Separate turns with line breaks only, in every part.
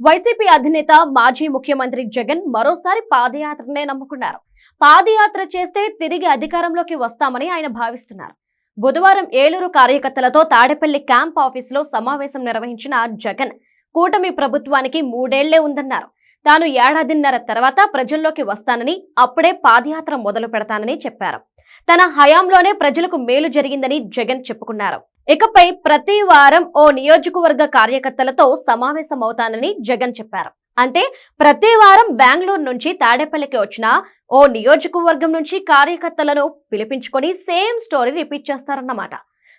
YCP అధినేత మాజీ ముఖ్యమంత్రి జగన్ మరోసారి పాదయాత్రనే నమ్ముకున్నారు. పాదయాత్ర చేస్తే తిరిగి అధికారంలోకి వస్తామని ఆయన భావిస్తున్నారు. బుధవారం ఏలూరు కార్యకర్తలతో తాడేపల్లి క్యాంప్ ఆఫీసులో సమావేశం నిర్వహించిన జగన్ కూటమి ప్రభుత్వానికి మూడేళ్ళే ఉందన్నారు. తాను ఏడాదిన్నర తర్వాత ప్రజల్లోకి వస్తానని అప్పుడే పాదయాత్ర మొదలు పెడతానని చెప్పారు. తన హయాంలోనే ప్రజలకు మేలు జరిగిందని జగన్ చెప్పుకున్నారు. ఇకపై ప్రతి వారం ఓ నియోజకవర్గ కార్యకర్తలతో సమావేశమవుతానని జగన్ చెప్పారు. అంటే ప్రతి వారం బెంగళూరు నుంచి తాడేపల్లికి వచ్చిన ఓ నియోజకవర్గం నుంచి కార్యకర్తలను పిలిపించుకొని సేమ్ స్టోరీ రిపీట్ చేస్తారన్నమాట.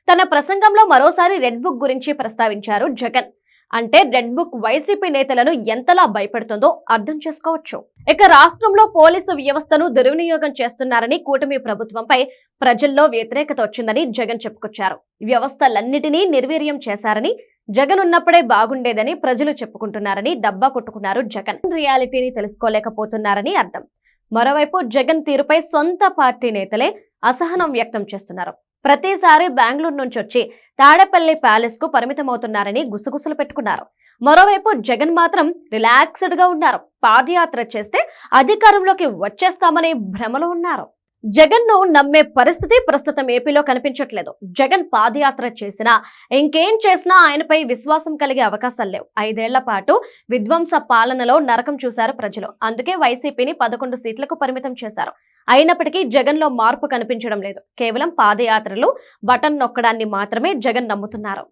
తన ప్రసంగంలో మరోసారి రెడ్ బుక్ గురించి ప్రస్తావించారు జగన్. అంటే రెడ్ బుక్ వైసీపీ నేతలను ఎంతలా భయపెడుతుందో అర్థం చేసుకోవచ్చు. ఇక రాష్ట్రంలో పోలీసు వ్యవస్థను దుర్వినియోగం చేస్తున్నారని కూటమి ప్రభుత్వంపై ప్రజల్లో వ్యతిరేకత వచ్చిందని జగన్ చెప్పుకొచ్చారు. వ్యవస్థలన్నిటినీ నిర్వీర్యం చేశారని జగన్ ఉన్నప్పుడే బాగుండేదని ప్రజలు చెప్పుకుంటున్నారని డబ్బా కొట్టుకున్నారు జగన్. రియాలిటీని తెలుసుకోలేకపోతున్నారని అర్థం. మరోవైపు జగన్ తీరుపై సొంత పార్టీ నేతలే అసహనం వ్యక్తం చేస్తున్నారు. ప్రతిసారి బెంగళూరు నుంచి వచ్చి తాడేపల్లి ప్యాలెస్కు పరిమితమవుతున్నారని గుసగుసలు పెట్టుకున్నారు. మరోవైపు జగన్ మాత్రం రిలాక్స్డ్గా ఉన్నారు. పాదయాత్ర చేస్తే అధికారంలోకి వచ్చేస్తామనే భ్రమలో ఉన్నారు. జగన్ను నమ్మే పరిస్థితి ప్రస్తుతం ఏపీలో కనిపించట్లేదు. జగన్ పాదయాత్ర చేసినా ఇంకేం చేసినా ఆయనపై విశ్వాసం కలిగే అవకాశాలు లేవు. ఐదేళ్ళ పాటు విధ్వంస పాలనలో నరకం చూశారు ప్రజలు. అందుకే వైసీపీని పదకొండు సీట్లకు పరిమితం చేశారు. అయినప్పటికీ జగన్లో మార్పు కనిపించడం లేదు. కేవలం పాదయాత్రలు బటన్ నొక్కడాన్ని మాత్రమే జగన్ నమ్ముతున్నారు.